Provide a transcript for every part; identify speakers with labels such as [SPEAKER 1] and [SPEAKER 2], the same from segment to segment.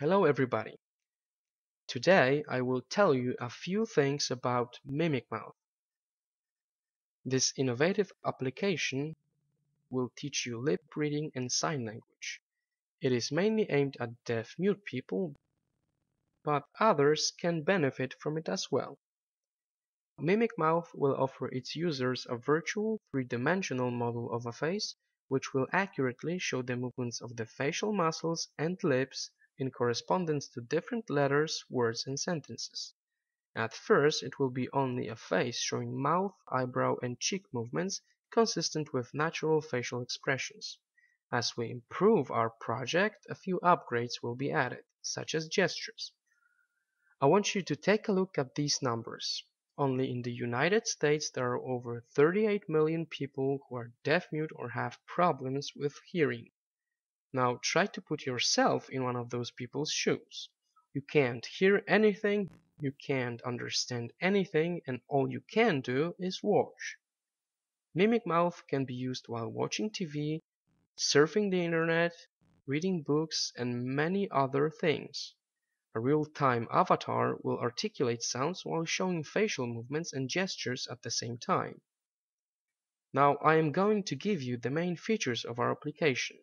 [SPEAKER 1] Hello everybody. Today I will tell you a few things about MimicMouth. This innovative application will teach you lip reading and sign language. It is mainly aimed at deaf-mute people, but others can benefit from it as well. MimicMouth will offer its users a virtual three-dimensional model of a face which will accurately show the movements of the facial muscles and lips in correspondence to different letters, words and sentences. At first it will be only a face showing mouth, eyebrow and cheek movements consistent with natural facial expressions. As we improve our project, a few upgrades will be added, such as gestures. I want you to take a look at these numbers. Only in the United States there are over 38 million people who are deaf-mute or have problems with hearing. Now try to put yourself in one of those people's shoes. You can't hear anything, you can't understand anything, and all you can do is watch. Mimic mouth can be used while watching TV, surfing the internet, reading books, and many other things. A real-time avatar will articulate sounds while showing facial movements and gestures at the same time. Now I am going to give you the main features of our application.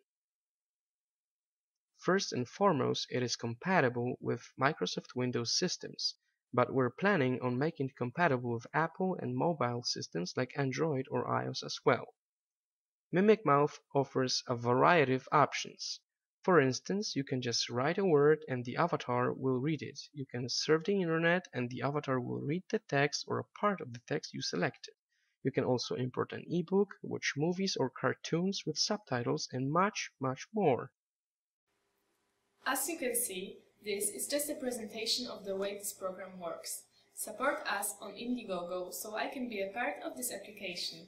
[SPEAKER 1] First and foremost it is compatible with Microsoft Windows systems, but we're planning on making it compatible with Apple and mobile systems like Android or iOS as well. MimicMouth offers a variety of options. For instance, you can just write a word and the avatar will read it. You can surf the internet and the avatar will read the text or a part of the text you selected. You can also import an ebook, watch movies or cartoons with subtitles and much, much more.
[SPEAKER 2] As you can see, this is just a presentation of the way this program works. Support us on Indiegogo so I can be a part of this application.